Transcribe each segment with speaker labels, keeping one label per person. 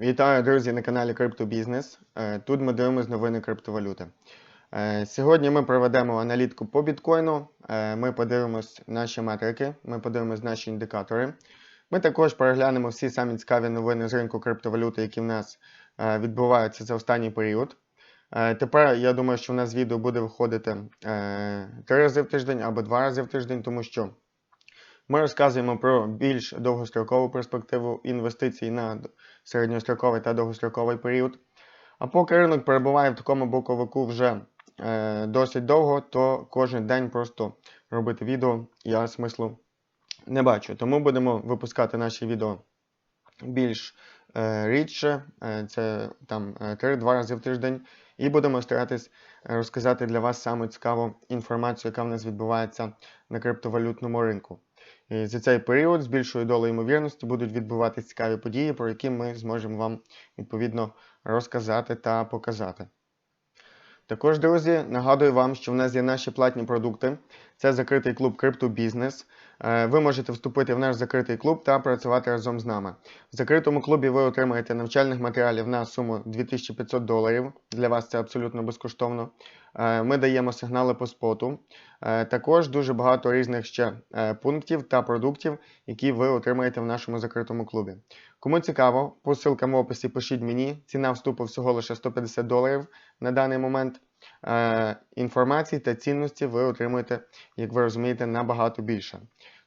Speaker 1: Вітаю, друзі, на каналі Криптобізнес. Е, Тут ми дивимося новини криптовалюти. Е, Сьогодні ми проведемо аналітику по біткоїну. Е, Ми подивимось наші метрики, ми подивимось наші індикатори. Ми також переглянемо всі самі цікаві новини з ринку криптовалюти, які в нас відбуваються за останній період. Тепер я думаю, що в нас відео буде виходити три рази в тиждень або два рази в тиждень, тому що ми розказуємо про більш довгострокову перспективу інвестицій на середньостроковий та довгостроковий період. А поки ринок перебуває в такому боковику вже е, досить довго, то кожен день просто робити відео я смислу не бачу. Тому будемо випускати наші відео більш е, рідше, е, це там 3-2 рази в тиждень, і будемо старатись е, розказати для вас саме цікаву інформацію, яка в нас відбувається на криптовалютному ринку. І за цей період з більшою долею ймовірності будуть відбуватися цікаві події, про які ми зможемо вам відповідно розказати та показати. Також, друзі, нагадую вам, що в нас є наші платні продукти. Це закритий клуб Криптобізнес. Е, Ви можете вступити в наш закритий клуб та працювати разом з нами. В закритому клубі ви отримаєте навчальних матеріалів на суму 2500 доларів. Для вас це абсолютно безкоштовно. Е, Ми даємо сигнали по споту. Е, Також дуже багато різних ще пунктів та продуктів, які ви отримаєте в нашому закритому клубі. Кому цікаво, по ссылкам в описі пишіть мені. Ціна вступу всього лише 150 доларів на даний момент. Е, Інформації та цінності ви отримуєте, як ви розумієте, набагато більше.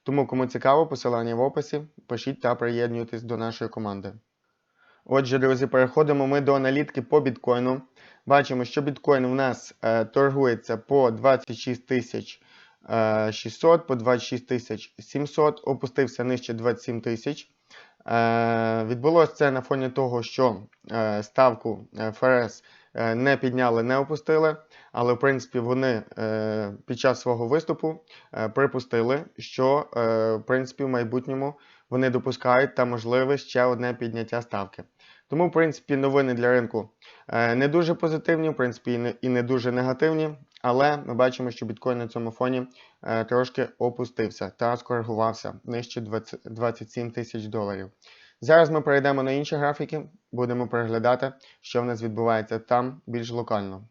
Speaker 1: Тому, кому цікаво, посилання в описі, пишіть та приєднуйтесь до нашої команди. Отже, друзі, переходимо ми до аналітики по біткоїну. Бачимо, що біткоін у нас е, торгується по 26 тисяч е, 600, по 26 700, опустився нижче 27 тисяч. Е, відбулося це на фоні того, що е, ставку е, ФРС не підняли, не опустили, але в принципі вони під час свого виступу припустили, що в принципі в майбутньому вони допускають та можливе ще одне підняття ставки. Тому, в принципі, новини для ринку е, не дуже позитивні, в принципі, і не, дуже негативні. Але ми бачимо, що біткоін на цьому фоні е, трошки опустився та скоригувався нижче 20, 27 тисяч доларів. Зараз ми перейдемо на інші графіки, будемо переглядати, що в нас відбувається там більш локально.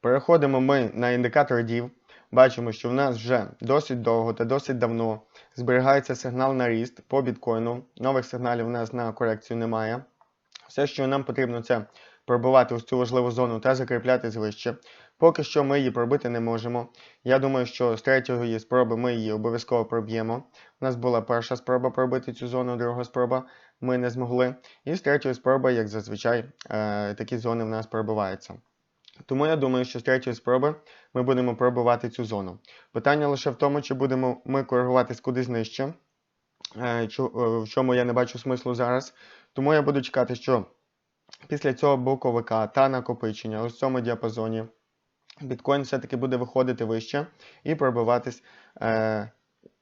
Speaker 1: Переходимо ми на індикатор DIV. Бачимо, що в нас вже досить довго та досить давно зберігається сигнал на ріст по біткоїну. Нових сигналів у нас на корекцію немає. Все, що нам потрібно, це пробувати ось цю важливу зону та закріплятись вище. Поки що ми її пробити не можемо. Я думаю, що з третьої спроби ми її обов'язково проб'ємо. У нас була перша спроба пробити цю зону, друга спроба ми не змогли. І з третьої спроби, як зазвичай, е, такі зони в нас пробиваються. Тому я думаю, що з третьої спроби ми будемо пробувати цю зону. Питання лише в тому, чи будемо ми коригуватись кудись нижче, в чому я не бачу смислу зараз. Тому я буду чекати, що після цього боковика та накопичення ось в цьому діапазоні біткоін все-таки буде виходити вище і пробиватись е,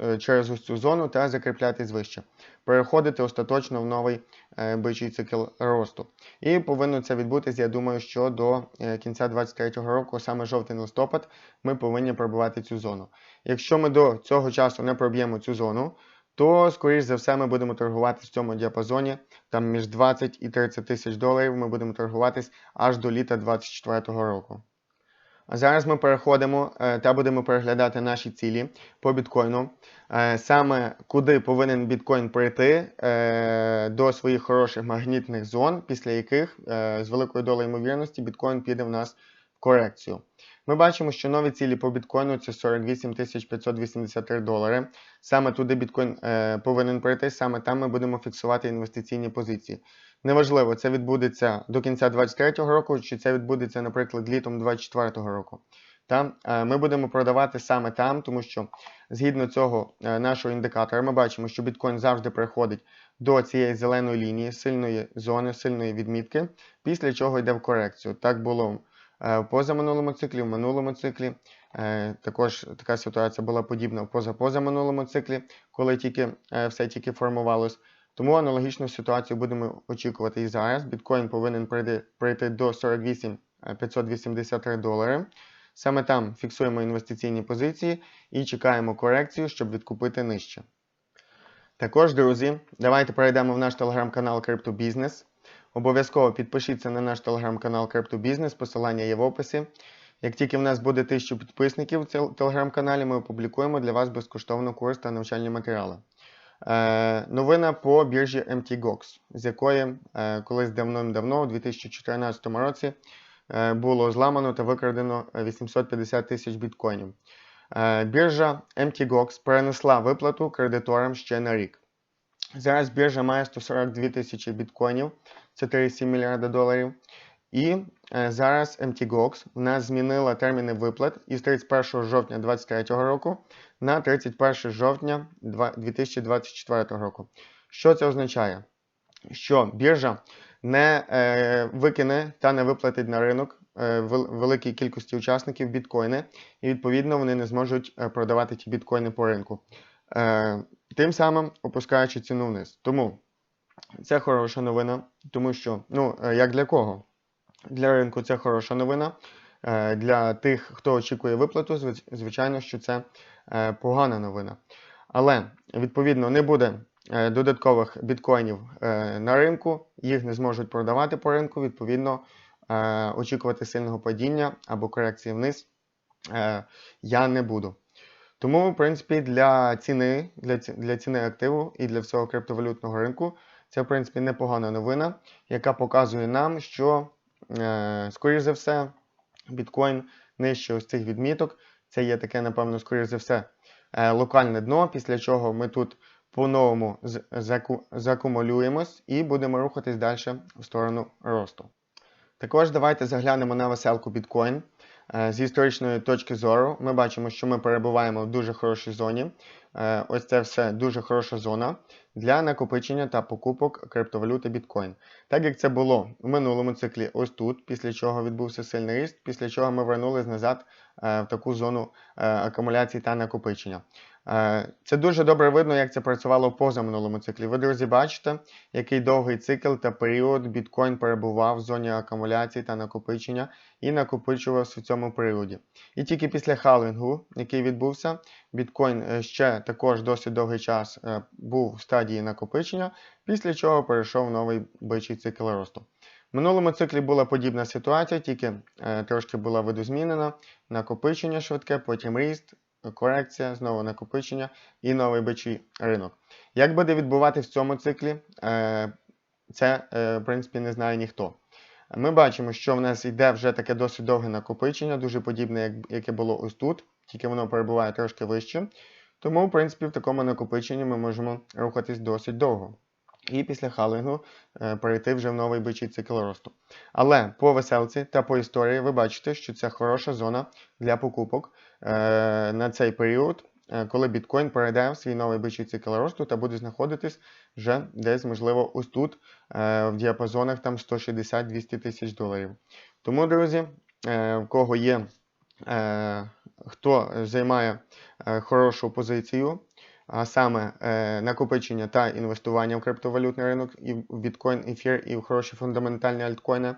Speaker 1: е, через ось цю зону та закріплятись вище. Переходити остаточно в новий е, бичий цикл росту. І повинно це відбутися, я думаю, що до е, кінця 2023 року, саме жовтень-листопад, ми повинні пробивати цю зону. Якщо ми до цього часу не проб'ємо цю зону, то, скоріш за все, ми будемо торгуватися в цьому діапазоні, там між 20 і 30 тисяч доларів ми будемо торгуватись аж до літа 2024 року. А зараз ми переходимо е, та будемо переглядати наші цілі по біткоїну. Е, Саме куди повинен біткоін прийти е, до своїх хороших магнітних зон, після яких з великою долею ймовірності біткоін піде в нас в корекцію. Ми бачимо, що нові цілі по біткоїну це 48 583 долари. Саме туди біткоін е, повинен прийти, саме там ми будемо фіксувати інвестиційні позиції. Неважливо, це відбудеться до кінця 2023 року, чи це відбудеться, наприклад, літом 2024 року. Та, е, ми будемо продавати саме там, тому що згідно цього е, нашого індикатора, ми бачимо, що біткоін завжди приходить до цієї зеленої лінії, сильної зони, сильної відмітки, після чого йде в корекцію. Так було в позаминулому циклі, в минулому циклі. Е, Також така ситуація була подібна в позапозаминулому циклі, коли тільки е, все тільки формувалось. Тому аналогічну ситуацію будемо очікувати і зараз. Біткоін повинен прийти, прийти до 48 583 долари. Саме там фіксуємо інвестиційні позиції і чекаємо корекцію, щоб відкупити нижче. Також, друзі, давайте перейдемо в наш телеграм-канал CryptoBusiness. Обов'язково підпишіться на наш телеграм-канал CryptoBusiness, посилання є в описі. Як тільки в нас буде 1000 підписників в телеграм-каналі, ми опублікуємо для вас безкоштовно курс та навчальні матеріали. Е, новина по біржі MTGOX, з якої е, колись давним-давно, у 2014 році, е, було зламано та викрадено 850 тисяч біткоїнів. Е, біржа MTGOX перенесла виплату кредиторам ще на рік. Зараз біржа має 142 тисячі біткоїнів, це 3,7 мільярда доларів. І е, зараз MTGOX в нас змінила терміни виплат із 31 жовтня 2023 року на 31 жовтня 2024 року. Що це означає? Що біржа не е, викине та не виплатить на ринок е, великій кількості учасників біткоїни, і відповідно вони не зможуть е, продавати ті біткоїни по ринку. Е, тим самим опускаючи ціну вниз. Тому це хороша новина, тому що, ну, е, як для кого? Для ринку це хороша новина. Е, Для тих, хто очікує виплату, звичайно, що це е, погана новина. Але відповідно не буде додаткових біткоїнів на ринку, їх не зможуть продавати по ринку. Відповідно, очікувати сильного падіння або корекції вниз я не буду. Тому, в принципі, для ціни, для, для ціни активу і для всього криптовалютного ринку це, в принципі, непогана новина, яка показує нам, що, е, скоріш за все, біткоін нижче ось цих відміток. Це є таке, напевно, скоріш за все, е, локальне дно, після чого ми тут по-новому заку- закумулюємось і будемо рухатись далі в сторону росту. Також давайте заглянемо на веселку біткоін. Е, З історичної точки зору ми бачимо, що ми перебуваємо в дуже хорошій зоні. Е, Ось це все дуже хороша зона для накопичення та покупок криптовалюти біткоін. Так як це було в минулому циклі, ось тут, після чого відбувся сильний ріст, після чого ми вернулись назад е, в таку зону акумуляції та накопичення. Е, Це дуже добре видно, як це працювало в позаминулому циклі. Ви, друзі, бачите, який довгий цикл та період біткоін перебував в зоні акумуляції та накопичення і накопичувався в цьому періоді. І тільки після халвінгу, який відбувся, біткоін е, ще також досить довгий час е, був в стадії накопичення, після чого перейшов в новий бичий цикл росту. В минулому циклі була подібна ситуація, тільки трошки була видозмінена, накопичення швидке, потім ріст, корекція, знову накопичення і новий бичий ринок. Як буде відбувати в цьому циклі, е, це, е, в принципі, не знає ніхто. Ми бачимо, що в нас йде вже таке досить довге накопичення, дуже подібне, яке було ось тут, тільки воно перебуває трошки вище. Тому, в принципі, в такому накопиченні ми можемо рухатись досить довго. І після халвінгу е, перейти вже в новий бичий цикл росту. Але по веселці та по історії ви бачите, що це хороша зона для покупок е, на цей період, е, коли біткоін перейде в свій новий бичий цикл росту та буде знаходитись вже десь, можливо, ось тут, в діапазонах там 160-200 тисяч доларів. Тому, друзі, в кого є, хто займає хорошу позицію, а саме е, накопичення та інвестування в криптовалютний ринок, і в біткоін, ефір, і в хороші фундаментальні альткоїни,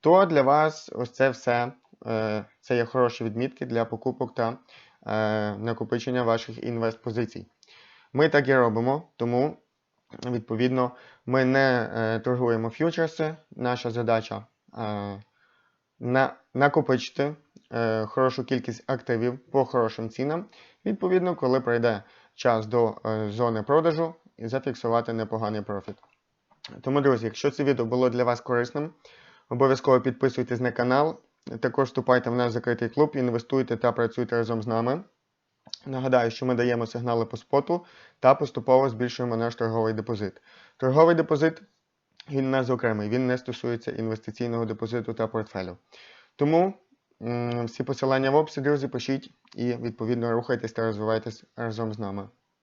Speaker 1: то для вас ось це все е, це є хороші відмітки для покупок та е, накопичення ваших інвестпозицій. Ми так і робимо, тому відповідно ми не торгуємо ф'ючерси. Наша задача на, накопичити хорошу кількість активів по хорошим цінам. Відповідно, коли прийде час до е, зони продажу і зафіксувати непоганий профіт. Тому, друзі, якщо це відео було для вас корисним, обов'язково підписуйтесь на канал. Також вступайте в наш закритий клуб, інвестуйте та працюйте разом з нами. Нагадаю, що ми даємо сигнали по споту та поступово збільшуємо наш торговий депозит. Торговий депозит він у нас окремий, він не стосується інвестиційного депозиту та портфелю. Тому всі посилання в описі, друзі, пишіть і відповідно рухайтесь та розвивайтесь разом з нами.